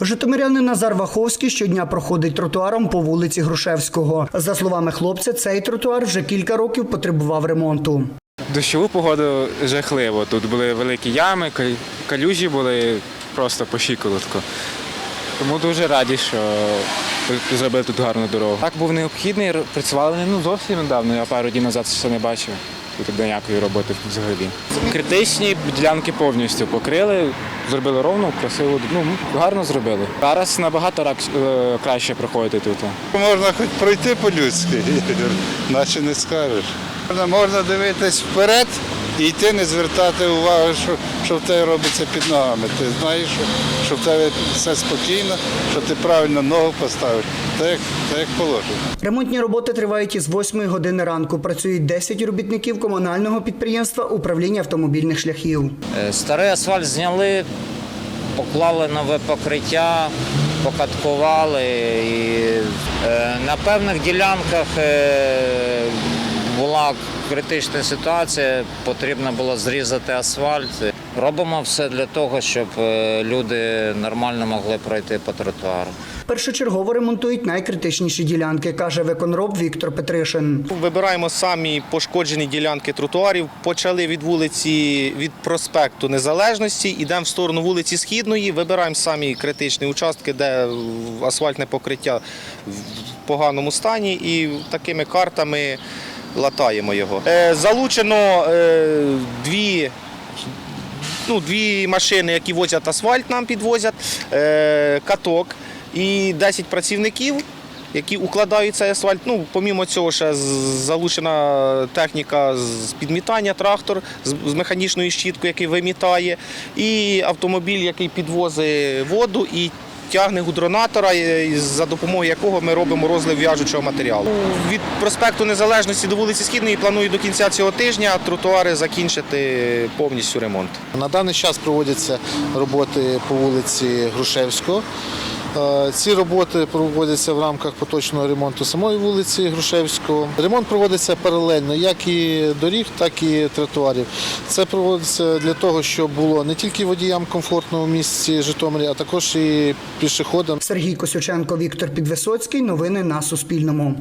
Житомирянин Назар Ваховський щодня проходить тротуаром по вулиці Грушевського. За словами хлопця, цей тротуар вже кілька років потребував ремонту. Дощову погоду жахливо. Тут були великі ями, калюжі були просто по щиколотку. Тому дуже раді, що зробили тут гарну дорогу. Так був необхідний, працювали ну, зовсім недавно, я пару днів назад ще не бачив. Тут ніякої роботи взагалі. Критичні ділянки повністю покрили, зробили ровно, красиво, ну, гарно зробили. Зараз набагато е, краще проходити тут. Можна хоч пройти по-людськи, наче не скажеш. Можна дивитись вперед і йти, не звертати уваги, що, що в тебе робиться під ногами. Ти знаєш, що, що в тебе все спокійно, що ти правильно ногу поставиш, так як, так як положено. Ремонтні роботи тривають із 8 години ранку. Працюють 10 робітників комунального підприємства управління автомобільних шляхів. Е, Старий асфальт зняли, поклали нове покриття, покаткували. І, е, на певних ділянках е, була критична ситуація, потрібно було зрізати асфальт. Робимо все для того, щоб е, люди нормально могли пройти по тротуару. Першочергово ремонтують найкритичніші ділянки, каже виконроб Віктор Петришин. Вибираємо самі пошкоджені ділянки тротуарів. Почали від вулиці від проспекту Незалежності, йдемо в сторону вулиці Східної. Вибираємо самі критичні участки, де асфальтне покриття в поганому стані, і такими картами латаємо його. Е, Залучено е, дві. Ну, дві машини, які возять асфальт, нам підвозять, е, каток і 10 працівників, які укладають цей асфальт. Ну, помімо цього, ще залучена техніка з підмітання, трактор з, механічною щіткою, який вимітає, і автомобіль, який підвозить воду і тягне гудронатора, е, за допомогою якого ми робимо розлив в'яжучого матеріалу. Від проспекту Незалежності до вулиці Східної планую до кінця цього тижня тротуари закінчити повністю ремонт. На даний час проводяться роботи по вулиці Грушевського. Ці роботи проводяться в рамках поточного ремонту самої вулиці Грушевського. Ремонт проводиться паралельно як і доріг, так і тротуарів. Це проводиться для того, щоб було не тільки водіям комфортно у місті Житомирі, а також і пішоходам. Сергій Косюченко, Віктор Підвисоцький. Новини на Суспільному.